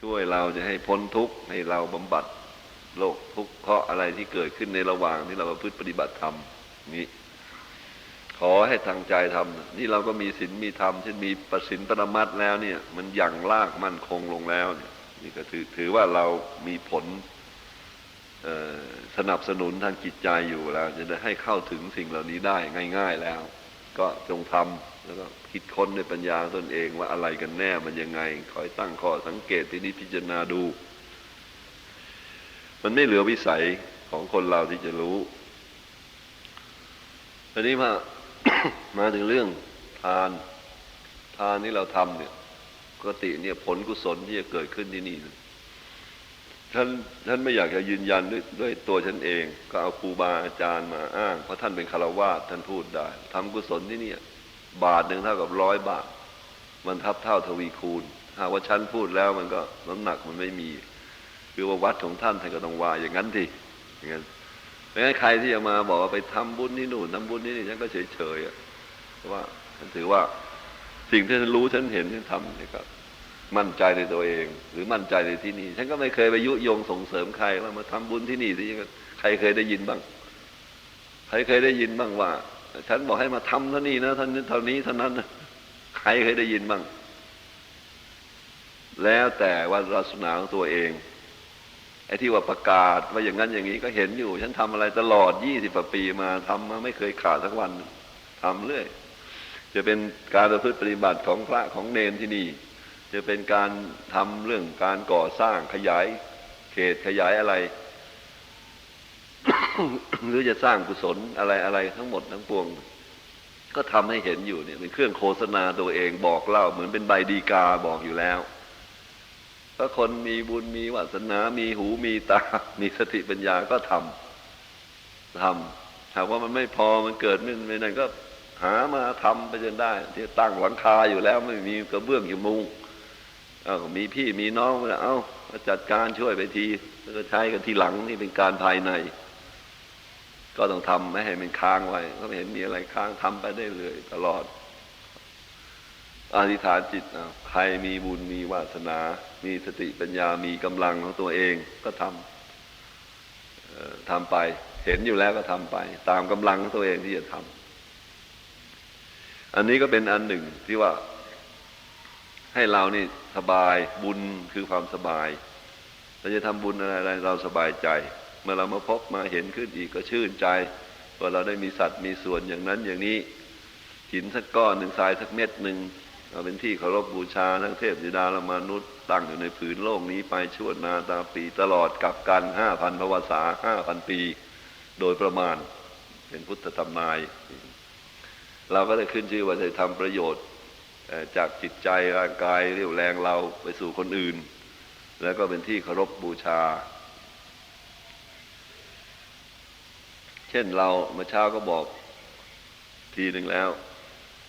ช่วยเราจะให้พ้นทุกข์ให้เราบำบัดโรคทุกข์เพราะอะไรที่เกิดขึ้นในระหว่างที่เราประพฤติปฏิบัติธรรมนี้ขอให้ทางใจทำนี่เราก็มีศีลมีธรรมเช่นมีประสินปรมัตแล้วเนี่ย มันยั่งลากมั่นคงลงแล้วเนี่ยนี่ก็ถือถือว่าเรามีผลสนับสนุนทางจิตใจอยู่แล้ว จะได้ให้เข้าถึงสิ่งเหล่านี้ได้ง่าย ๆแล้ว ก็จงทำแล้วก็คิดค้นในปัญญาตนเองว่าอะไรกันแน่มันยังไง คอยตั้งข้อสังเกตพินิจพิจารณาดู มันไม่เหลือวิสัยของคนเราที่จะรู้ทีนี้มามาถึงเรื่องทาน ทานที่เราทำเนี่ยปกติเนี่ยผลกุศลที่จะเกิดขึ้นที่นี่นะ ท่านท่านไม่อยากจะยืนยันด้วยด้วยตัวฉันเอง ก็เอาครูบาอาจารย์มาอ้าง เพราะท่านเป็นคารวาสท่านพูดได้ทำกุศลที่นี่บาทหนึ่งเท่ากับร้อยบาท มันทับเท่าทวีคูณ หากว่าฉันพูดแล้วมันก็น้ำหนักมันไม่มีคือว่าวัดของท่านท่านก็ต้องว่าอย่างนั้นทีอย่างนั้นไม่งั้นใครที่จะมาบอกว่าไปทำบุญนี่หนู่นทำบุญนี่นี่ฉันก็เฉยเฉยๆอะเพราะว่าฉันถือว่าสิ่งที่ฉันรู้ฉันเห็นฉันทำนี่ก็ มั่นใจในตัวเอง หรือมั่นใจในที่นี่ฉันก็ไม่เคยไปยุยงส่งเสริมใครว่ามาทำบุญที่นี่สิใครเคยได้ยินบ้าง ใครเคยได้ยินบ้างว่า ฉันบอกให้มาทำเท่านี้นะท่านี้เท่านี้เท่านั้นนะใครเคยได้ยินบ้าง แล้วแต่ว่าลักษณะของตัวเองไอ้ที่ว่าประกาศว่าอย่างนั้นอย่างนี้ก็เห็นอยู่ ฉันทำอะไรตลอดยี่สิบปีมาทำมาไม่เคยขาดสักวันทำเรื่อยจะเป็นการประพฤติปฏิบัติของพระของเนนที่นี่ จะเป็นการทำเรื่องการก่อสร้างขยายเขตขยายอะไร หรือจะสร้างกุศลอะไรอะไรทั้งหมดทั้งปวง ก็ทำให้เห็นอยู่เนี่ยเป็นเครื่องโฆษณาตัวเองบอกเล่า เหมือนเป็นใบดีกาบอกอยู่แล้วถ้าคนมีบุญมีวาสนา มีหูมีตา มีสติปัญญาก็ทำทำหากว่ามันไม่พอมันเกิดไม่ไม่นั่นก็หามาทำไปจนได้ ที่ตั้งหลังคาอยู่แล้วไม่มีกระเบื้องอยู่มุง เอามีพี่มีน้องมาเอามาจัดการช่วยไปทีแล้วก็ใช้กันทีหลังนี่เป็นการภายใน ก็ต้องทำไม่ให้มันค้างไว้ ก็ไม่เห็นมีอะไรค้างทำไปได้เลยตลอดอธิษฐานจิตเอาใครมีบุญมีวาสนา มีสติปัญญามีกำลังของตัวเองก็ทำทำไป เห็นอยู่แล้วก็ทำไป ตามกำลังของตัวเองที่จะทำอันนี้ก็เป็นอันหนึ่งที่ว่า ให้เรานี่สบายบุญคือความสบายเราจะทำบุญอะไรเราสบายใจ เมื่อเรามาพบมาเห็นขึ้นอีกก็ชื่นใจว่าเราได้มีสัตว์มีส่วนอย่างนั้นอย่างนี้หินสักก้อนหนึ่งทรายสักเม็ดหนึ่งเอาเป็นที่เคารพบูชาทั้งเทพธิดาและมนุษย์ตั้งอยู่ในผืนโลกนี้ไปชั่วนาตาปีตลอดกับกันห้าพันพระวษาห้าพันปี โดยประมาณเป็นพุทธธรรมนาย เราก็ได้ขึ้นชื่อว่าจะทำประโยชน์ จากจิตใจร่างกายเรี่ยวแรงเราไปสู่คนอื่น แล้วก็เป็นที่เคารพบูชา เช่นเราเมื่อเช้าก็บอกทีหนึ่งแล้ว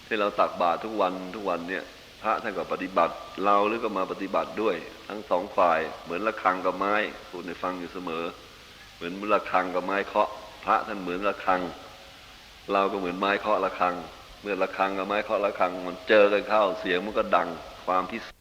ที่เราตักบาตรทุกวันทุกวันเนี่ย พระท่านก็ปฏิบัติ เราหรือก็มาปฏิบัติด้วย ทั้งสองฝ่ายเหมือนระฆังกับไม้พูดในฟังอยู่เสมอ เหมือนระฆังกับไม้เคาะ พระท่านเหมือนระฆัง เราก็เหมือนไม้เคาะระฆัง เมื่อระฆังกับไม้เคาะระฆังมันเจอกันเข้าเสียงมันก็ดังความพิเศษ